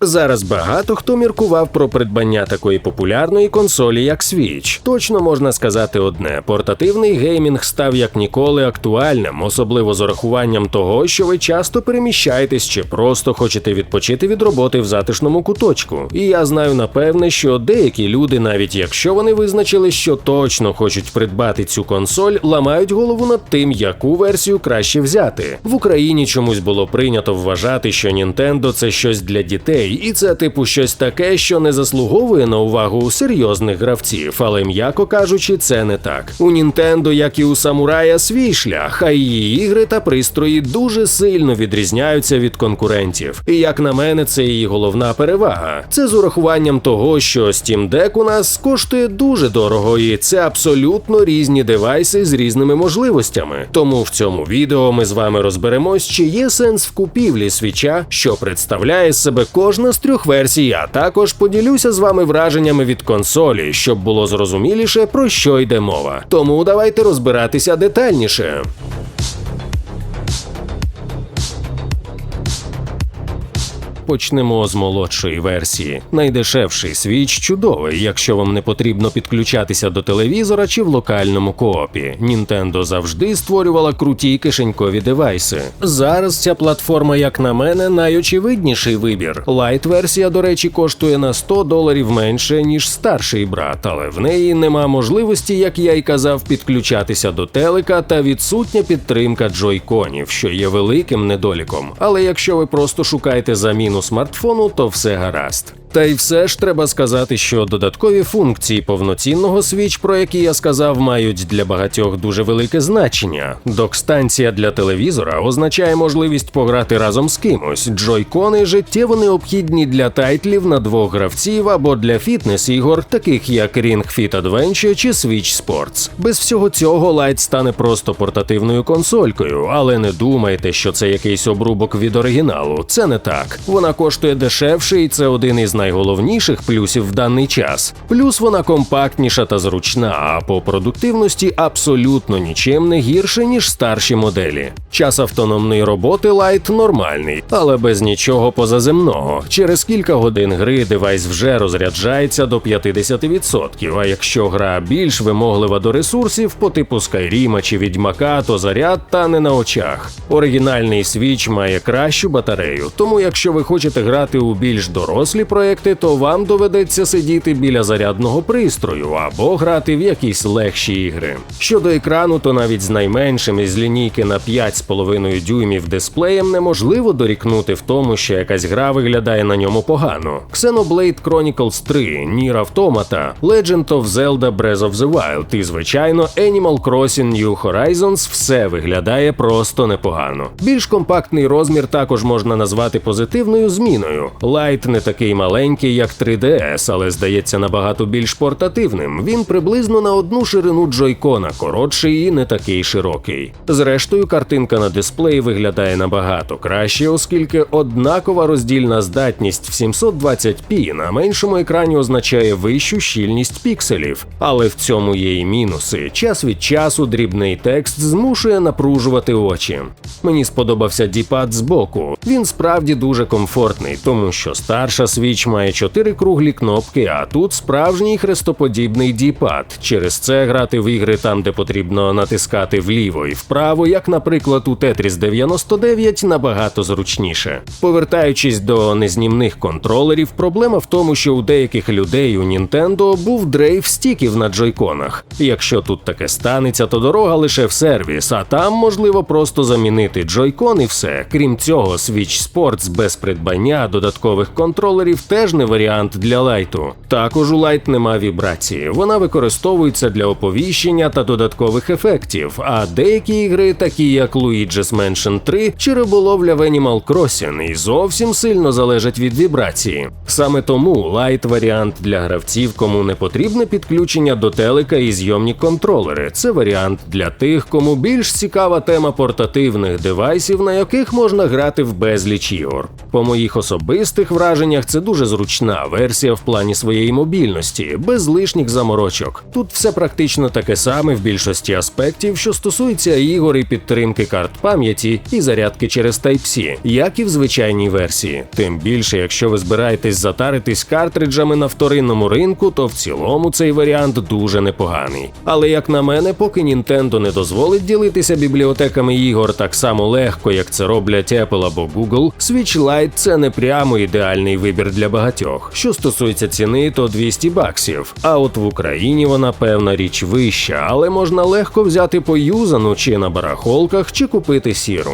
Зараз багато хто міркував про придбання такої популярної консолі, як Switch. Точно можна сказати одне: портативний геймінг став як ніколи актуальним, особливо з урахуванням того, що ви часто переміщаєтесь чи просто хочете відпочити від роботи в затишному куточку. І я знаю напевне, що деякі люди, навіть якщо вони визначили, що точно хочуть придбати цю консоль, ламають голову над тим, яку версію краще взяти. В Україні чомусь було прийнято вважати, що Nintendo – це щось для дітей, і це типу щось таке, що не заслуговує на увагу серйозних гравців. Але м'яко кажучи, це не так. У Nintendo, як і у самурая, свій шлях, а її ігри та пристрої дуже сильно відрізняються від конкурентів. І як на мене, це її головна перевага. Це з урахуванням того, що Steam Deck у нас коштує дуже дорого, і це абсолютно різні девайси з різними можливостями. Тому в цьому відео ми з вами розберемось, чи є сенс в купівлі свіча, що представляє себе кожна з трьох версій, а також поділюся з вами враженнями від консолі, щоб було зрозуміліше про що йде мова. Тому давайте розбиратися детальніше. Почнемо з молодшої версії. Найдешевший свіч чудовий, якщо вам не потрібно підключатися до телевізора чи в локальному коопі. Nintendo завжди створювала круті кишенькові девайси. Зараз ця платформа, як на мене, найочевидніший вибір. Лайт-версія, до речі, коштує на 100 доларів менше, ніж старший брат, але в неї нема можливості, як я й казав, підключатися до телека та відсутня підтримка джойконів, що є великим недоліком. Але якщо ви просто шукаєте заміну смартфону, то все гаразд. Та й все ж треба сказати, що додаткові функції повноцінного Switch, про які я сказав, мають для багатьох дуже велике значення. Док-станція для телевізора означає можливість пограти разом з кимось. Джойкони життєво необхідні для тайтлів на двох гравців або для фітнес-ігор, таких як Ring Fit Adventure чи Switch Sports. Без всього цього Lite стане просто портативною консолькою, але не думайте, що це якийсь обрубок від оригіналу. Це не так. Вона коштує дешевше, і це один із найголовніших плюсів в даний час. Плюс вона компактніша та зручна, а по продуктивності абсолютно нічим не гірше, ніж старші моделі. Час автономної роботи Lite нормальний, але без нічого позаземного. Через кілька годин гри девайс вже розряджається до 50%, а якщо гра більш вимоглива до ресурсів по типу Скайріма чи Відьмака, то заряд тане на очах. Оригінальний Switch має кращу батарею, тому якщо ви хочете грати у більш дорослі проекти, то вам доведеться сидіти біля зарядного пристрою або грати в якісь легші ігри. Щодо екрану, то навіть з найменшим із лінійки на 5,5 дюймів дисплеєм неможливо дорікнути в тому, що якась гра виглядає на ньому погано. Xenoblade Chronicles 3, Nier Automata, Legend of Zelda Breath of the Wild і, звичайно, Animal Crossing New Horizons все виглядає просто непогано. Більш компактний розмір також можна назвати позитивною зміною. Light не такий маленький, як 3DS, але здається набагато більш портативним. Він приблизно на одну ширину джойкона, коротший і не такий широкий. Зрештою, картинка на дисплеї виглядає набагато краще, оскільки однакова роздільна здатність в 720p на меншому екрані означає вищу щільність пікселів. Але в цьому є і мінуси. Час від часу дрібний текст змушує напружувати очі. Мені сподобався діпад збоку. Він справді дуже комфортний, тому що старша Switch має чотири круглі кнопки, а тут справжній хрестоподібний діпад. Через це грати в ігри там, де потрібно натискати вліво і вправо, як, наприклад, у Tetris 99, набагато зручніше. Повертаючись до незнімних контролерів, проблема в тому, що у деяких людей у Nintendo був дрейф стіків на джойконах. Якщо тут таке станеться, то дорога лише в сервіс, а там можливо просто замінити джойкон і все. Крім цього, Switch Sports без придбання додаткових контролерів теж не варіант для лайту. Також у лайт нема вібрації. Вона використовується для оповіщення та додаткових ефектів. А деякі ігри, такі як Luigi's Mansion 3 чи риболовля в Animal Crossing, і зовсім сильно залежать від вібрації. Саме тому лайт варіант для гравців, кому не потрібне підключення до телека і зйомні контролери. Це варіант для тих, кому більш цікава тема портативних девайсів, на яких можна грати в безліч ігор. По моїх особистих враженнях це дуже зручна версія в плані своєї мобільності, без лишніх заморочок. Тут все практично таке саме в більшості аспектів, що стосується ігор і підтримки карт пам'яті і зарядки через Type-C, як і в звичайній версії. Тим більше, якщо ви збираєтесь затаритись картриджами на вторинному ринку, то в цілому цей варіант дуже непоганий. Але як на мене, поки Nintendo не дозволить ділитися бібліотеками ігор так само легко, як це роблять Apple або Google, Switch Lite – це не прямо ідеальний вибір для багатьох. Що стосується ціни, то 200 баксів. А от в Україні вона певна річ вища, але можна легко взяти поюзану чи на барахолках, чи купити сіру.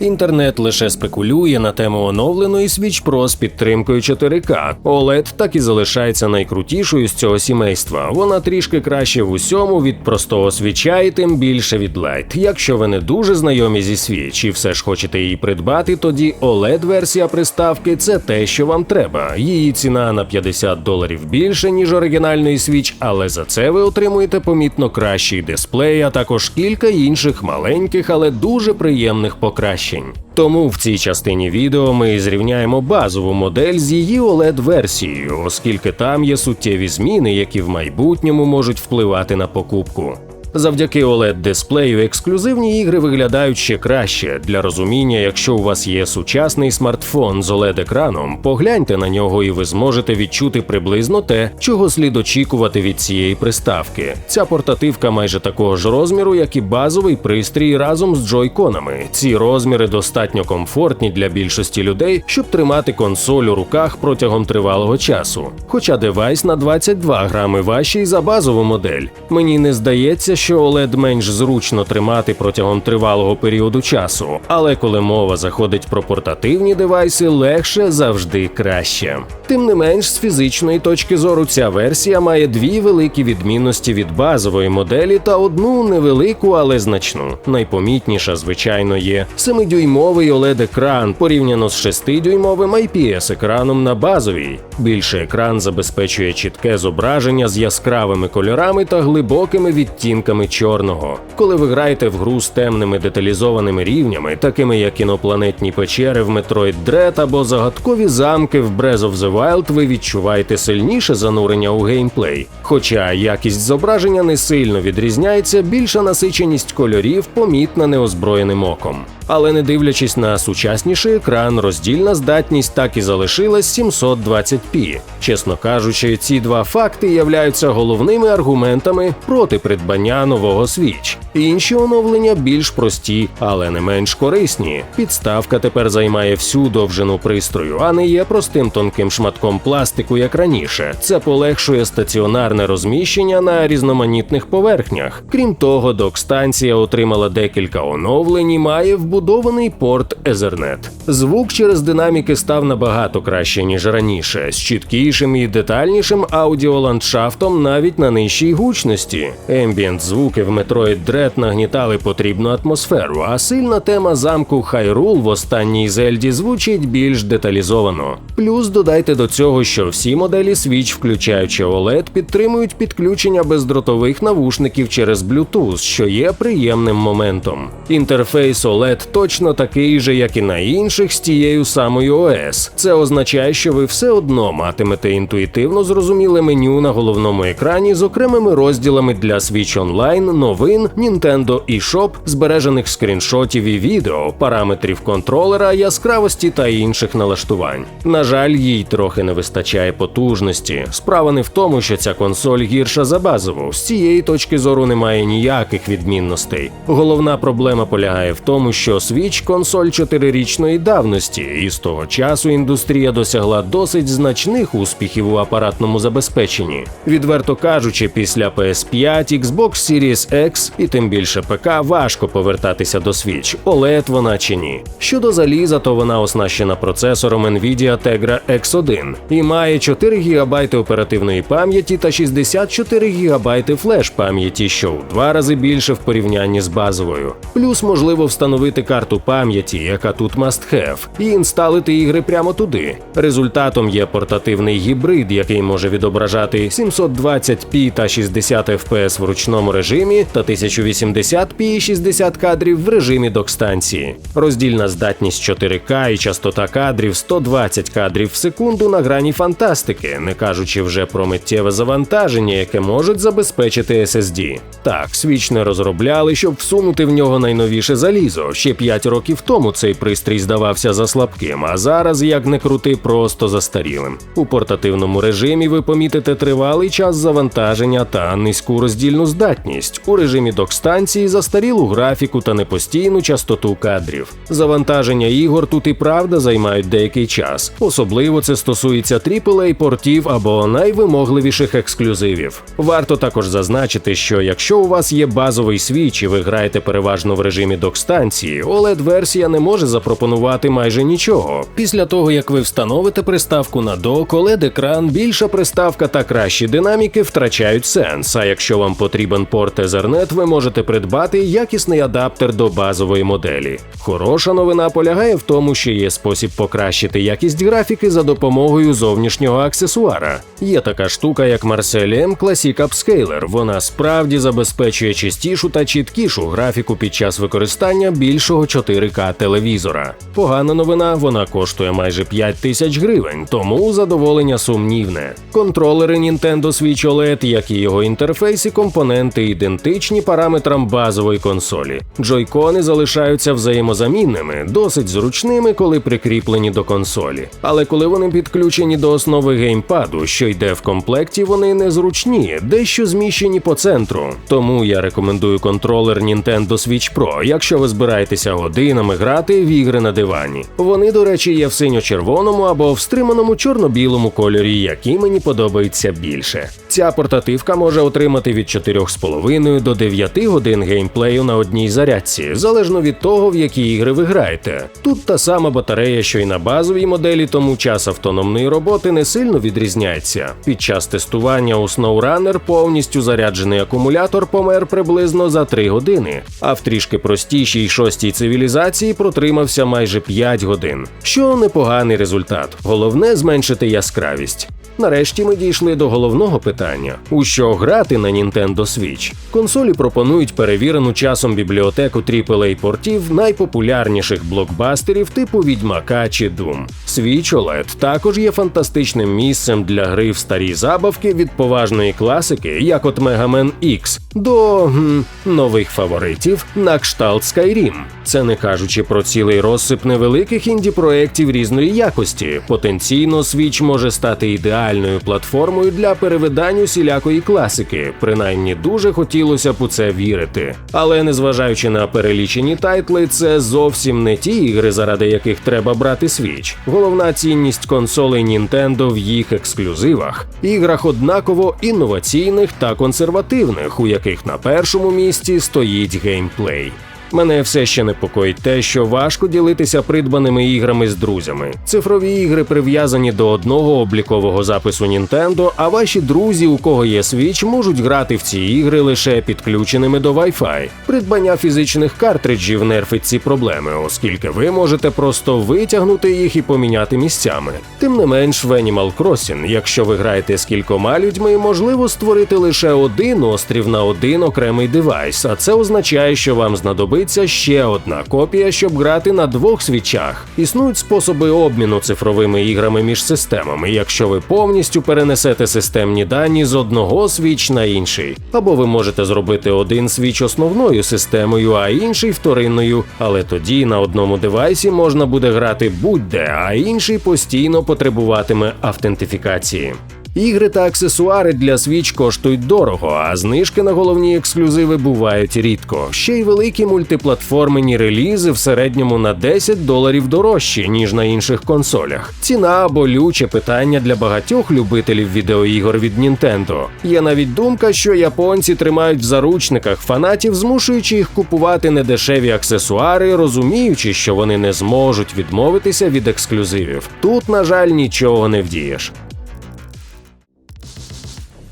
Інтернет лише спекулює на тему оновленої Switch Pro з підтримкою 4К. OLED так і залишається найкрутішою з цього сімейства. Вона трішки краще в усьому від простого свіча і тим більше від Lite. Якщо ви не дуже знайомі зі Switch і все ж хочете її придбати, тоді OLED-версія приставки це те, що вам треба. Її ціна на 50 доларів більше, ніж оригінальної Switch, але за це ви отримуєте помітно кращий дисплей, а також кілька інших маленьких, але дуже приємних покращень. Тому в цій частині відео ми зрівняємо базову модель з її OLED-версією, оскільки там є суттєві зміни, які в майбутньому можуть впливати на покупку. Завдяки oled дисплею ексклюзивні ігри виглядають ще краще. Для розуміння, якщо у вас є сучасний смартфон з oled екраном погляньте на нього і ви зможете відчути приблизно те, чого слід очікувати від цієї приставки. Ця портативка майже такого ж розміру, як і базовий пристрій разом з джойконами. Ці розміри достатньо комфортні для більшості людей, щоб тримати консоль у руках протягом тривалого часу. Хоча девайс на 22 грами важчий за базову модель. Мені не здається, що OLED менш зручно тримати протягом тривалого періоду часу, але коли мова заходить про портативні девайси, легше завжди краще. Тим не менш, з фізичної точки зору ця версія має дві великі відмінності від базової моделі та одну невелику, але значну. Найпомітніша, звичайно, є 7-дюймовий oled екран порівняно з 6-дюймовим IPS-екраном на базовій. Більше екран забезпечує чітке зображення з яскравими кольорами та глибокими відтінками чорного. Коли ви граєте в гру з темними деталізованими рівнями, такими як інопланетні печери в Metroid Dread або загадкові замки в Breath of the Wild, ви відчуваєте сильніше занурення у геймплей. Хоча якість зображення не сильно відрізняється, більша насиченість кольорів помітна неозброєним оком. Але не дивлячись на сучасніший екран, роздільна здатність так і залишилась 720p. Чесно кажучи, ці два факти являються головними аргументами проти придбання нового Switch. Інші оновлення більш прості, але не менш корисні. Підставка тепер займає всю довжину пристрою, а не є простим тонким шматком пластику, як раніше. Це полегшує стаціонарне розміщення на різноманітних поверхнях. Крім того, док-станція отримала декілька оновлень і має вбудований порт Ethernet. Звук через динаміки став набагато краще ніж раніше, з чіткішим і детальнішим аудіоландшафтом навіть на нижчій гучності. Ембієнт звуки в Metroid Dread нагнітали потрібну атмосферу, а сильна тема замку Хайрул в останній Зельді звучить більш деталізовано. Плюс додайте до цього, що всі моделі Switch, включаючи OLED, підтримують підключення бездротових навушників через Bluetooth, що є приємним моментом. Інтерфейс OLED точно такий же, як і на інших з тією самою OS. Це означає, що ви все одно матимете інтуїтивно зрозуміле меню на головному екрані з окремими розділами для Switch Online, новин, Nintendo eShop, збережених скріншотів і відео, параметрів контролера, яскравості та інших налаштувань. На жаль, їй трохи не вистачає потужності. Справа не в тому, що ця консоль гірша за базову. З цієї точки зору немає ніяких відмінностей. Головна проблема полягає в тому, що Switch – консоль 4-річної давності, і з того часу індустрія досягла досить значних успіхів у апаратному забезпеченні. Відверто кажучи, після PS5, Xbox Series X і тим більше ПК важко повертатися до Switch, OLED вона чи ні. Щодо заліза, то вона оснащена процесором Nvidia Tegra X1 і має 4 ГБ оперативної пам'яті та 64 ГБ флеш пам'яті, що в два рази більше в порівнянні з базовою. Плюс можливо встановити карту пам'яті, яка тут must have, і інсталити ігри прямо туди. Результатом є портативний гібрид, який може відображати 720p та 60 fps в ручному режимі та 1080p і 60 кадрів в режимі док-станції. Роздільна здатність 4К і частота кадрів 120 кадрів в секунду на грані фантастики, не кажучи вже про миттєве завантаження, яке можуть забезпечити SSD. Так, Switch не розробляли, щоб всунути в нього найновіше залізо. Ще 5 років тому цей пристрій здавався за слабким, а зараз, як не крути, просто застарілим. У портативному режимі ви помітите тривалий час завантаження та низьку роздільну здатність. У режимі док-станції застарілу графіку та непостійну частоту кадрів. Завантаження ігор тут і правда займають деякий час. Особливо це стосується aaa портів або найвимогливіших ексклюзивів. Варто також зазначити, що якщо у вас є базовий свіч і ви граєте переважно в режимі док-станції, OLED-версія не може запропонувати майже нічого. Після того як ви встановите приставку на док, OLED-екран, більша приставка та кращі динаміки втрачають сенс. А якщо вам потрібен порт Ethernet, ви можете придбати якісний адаптер до базової моделі. Хороша новина полягає в тому, що є спосіб покращити якість графіки за допомогою зовнішнього аксесуара. Є така штука, як Marcel M Classic Upscaler. Вона справді забезпечує чистішу та чіткішу графіку під час використання більшого 4К телевізора. Погана новина, вона коштує майже 5 тисяч гривень, тому задоволення сумнівне. Контролери Nintendo Switch OLED, як і його інтерфейс і компоненти, ідентичні параметрам базової консолі. Джойкони залишаються взаємозамінними, досить зручними, коли прикріплені до консолі. Але коли вони підключені до основи геймпаду, що йде в комплекті, вони незручні, дещо зміщені по центру. Тому я рекомендую контролер Nintendo Switch Pro, якщо ви збираєтеся годинами грати в ігри на дивані. Вони, до речі, є в синьо-червоному або в стриманому чорно-білому кольорі, які мені подобаються більше. Ця портативка може отримати від 4,5 до 9 годин геймплею на одній зарядці, залежно від того, в які ігри ви граєте. Тут та сама батарея, що й на базовій моделі, тому час автономної роботи не сильно відрізняється. Під час тестування у SnowRunner повністю заряджений акумулятор помер приблизно за 3 години, а в трішки простішій шостій цивілізації протримався майже 5 годин, що непоганий результат. Головне зменшити яскравість. Нарешті ми дійшли до головного питання: у що грати на Nintendo Switch? Консолі пропонують перевірену часом бібліотеку aaa портів найпопулярніших блокбастерів типу Відьмака чи Doom. Switch OLED також є фантастичним місцем для гри в старі забавки від поважної класики, як от Mega Man X, до гм, нових фаворитів на кшталт Skyrim. Це не кажучи про цілий розсип невеликих інді-проєктів різної якості. Потенційно Switch може стати ідеальною платформою для перевидань усілякої класики. Принаймні дуже хотілося б у це вірити. Але незважаючи на перелічені тайтли, це зовсім не ті ігри, заради яких треба брати Switch. Головна цінність консолей Nintendo в їх ексклюзивах, іграх однаково інноваційних та консервативних, у яких на першому місці стоїть геймплей. Мене все ще непокоїть те, що важко ділитися придбаними іграми з друзями. Цифрові ігри прив'язані до одного облікового запису Nintendo, а ваші друзі, у кого є Switch, можуть грати в ці ігри лише підключеними до Wi-Fi. Придбання фізичних картриджів нерфить ці проблеми, оскільки ви можете просто витягнути їх і поміняти місцями. Тим не менш, в Animal Crossing, якщо ви граєте з кількома людьми, можливо створити лише один острів на один окремий девайс, а це означає, що вам знадобиться знадобиться ще одна копія, щоб грати на двох свічах. Існують способи обміну цифровими іграми між системами, якщо ви повністю перенесете системні дані з одного свіч на інший. Або ви можете зробити один свіч основною системою, а інший вторинною. Але тоді на одному девайсі можна буде грати будь-де, а інший постійно потребуватиме автентифікації. Ігри та аксесуари для Switch коштують дорого, а знижки на головні ексклюзиви бувають рідко. Ще й великі мультиплатформені релізи в середньому на 10 доларів дорожчі, ніж на інших консолях. Ціна болюче питання для багатьох любителів відеоігор від Nintendo. Є навіть думка, що японці тримають в заручниках фанатів, змушуючи їх купувати недешеві аксесуари, розуміючи, що вони не зможуть відмовитися від ексклюзивів. Тут, на жаль, нічого не вдієш.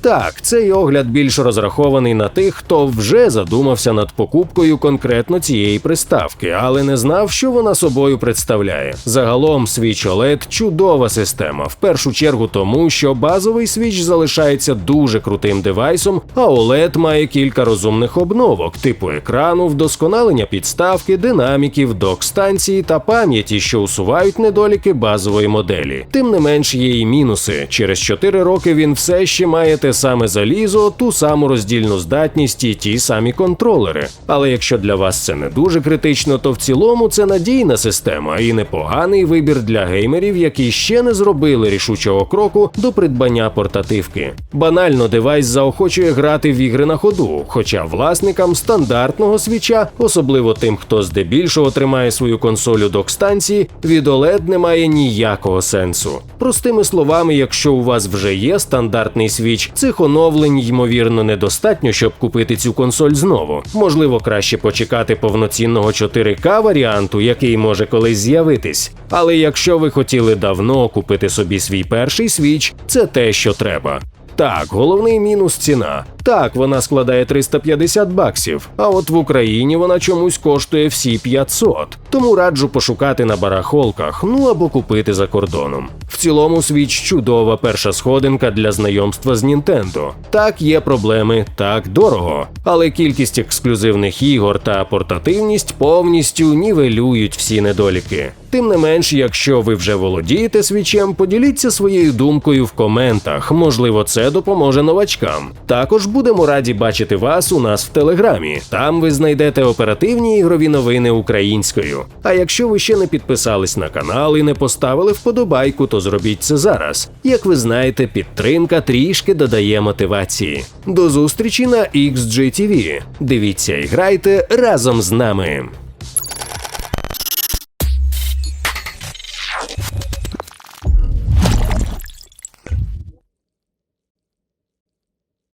Так, цей огляд більш розрахований на тих, хто вже задумався над покупкою конкретно цієї приставки, але не знав, що вона собою представляє. Загалом Switch OLED – чудова система, в першу чергу тому, що базовий Switch залишається дуже крутим девайсом, а OLED має кілька розумних обновок, типу екрану, вдосконалення підставки, динаміків, док-станції та пам'яті, що усувають недоліки базової моделі. Тим не менш є і мінуси. Через 4 роки він все ще має те саме залізо, ту саму роздільну здатність і ті самі контролери. Але якщо для вас це не дуже критично, то в цілому це надійна система і непоганий вибір для геймерів, які ще не зробили рішучого кроку до придбання портативки. Банально девайс заохочує грати в ігри на ходу, хоча власникам стандартного свіча, особливо тим, хто здебільшого тримає свою консоль у док-станції, від OLED немає ніякого сенсу. Простими словами, якщо у вас вже є стандартний свіч, цих оновлень ймовірно недостатньо, щоб купити цю консоль знову. Можливо, краще почекати повноцінного 4К варіанту, який може колись з'явитись. Але якщо ви хотіли давно купити собі свій перший свіч, це те, що треба. Так, головний мінус ціна. Так, вона складає 350 баксів, а от в Україні вона чомусь коштує всі 500. Тому раджу пошукати на барахолках, ну або купити за кордоном. В цілому свіч чудова перша сходинка для знайомства з Нінтендо. Так, є проблеми, так дорого. Але кількість ексклюзивних ігор та портативність повністю нівелюють всі недоліки. Тим не менш, якщо ви вже володієте свічем, поділіться своєю думкою в коментах. Можливо, це допоможе новачкам. Також будемо раді бачити вас у нас в телеграмі. Там ви знайдете оперативні ігрові новини українською. А якщо ви ще не підписались на канал і не поставили вподобайку, то зробіть це зараз. Як ви знаєте, підтримка трішки додає мотивації. До зустрічі на XGTV. Дивіться і грайте разом з нами.